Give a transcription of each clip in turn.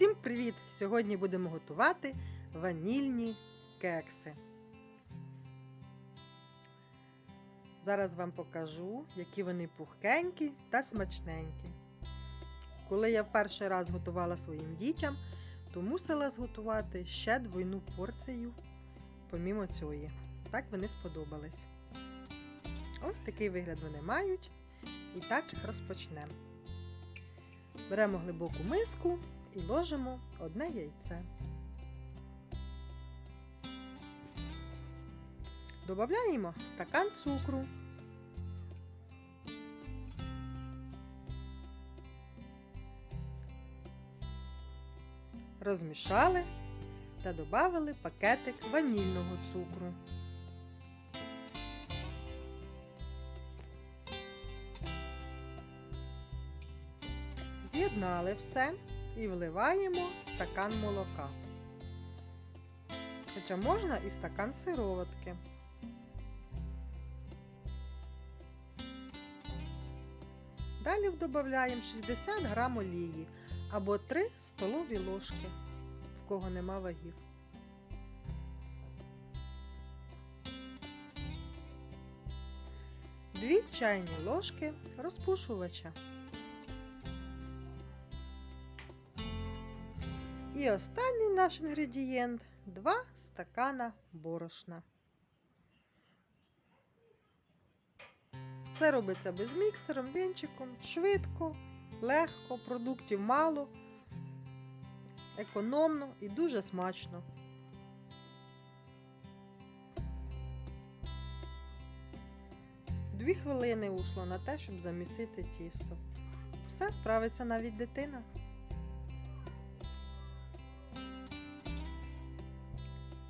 Всім привіт! Сьогодні будемо готувати ванільні кекси. Зараз вам покажу, які вони пухкенькі та смачненькі. Коли я в перший раз готувала своїм дітям, то мусила зготувати ще двойну порцію, помімо цієї. Так вони сподобались. Ось такий вигляд вони мають. І так розпочнемо. Беремо глибоку миску і ложимо одне яйце. Додаємо стакан цукру. Розмішали та додали пакетик ванільного цукру. З'єднали все і вливаємо стакан молока. Хоча можна і стакан сироватки. Далі додаємо 60 грам олії або 3 столові ложки, в кого нема вагів. Дві чайні ложки розпушувача. І останній наш інгредієнт 2 стакана борошна. Це робиться без міксером, вінчиком, швидко, легко, продуктів мало, економно і дуже смачно. Дві хвилини ушло на те, щоб замісити тісто. Все справиться навіть дитина.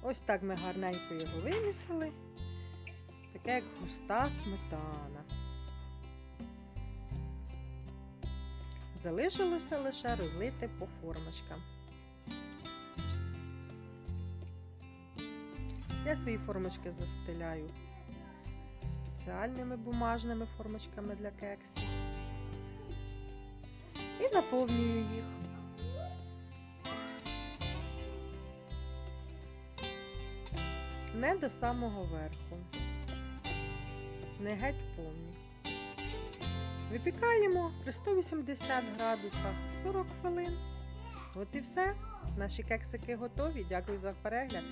Ось так ми гарненько його вимісили. Таке як густа сметана. Залишилося лише розлити по формочкам. Я свої формочки застеляю спеціальними бумажними формочками для кексів. І наповнюю їх. Не до самого верху, не геть повні. Випікаємо при 180 градусах 40 хвилин. От і все. Наші кексики готові. Дякую за перегляд.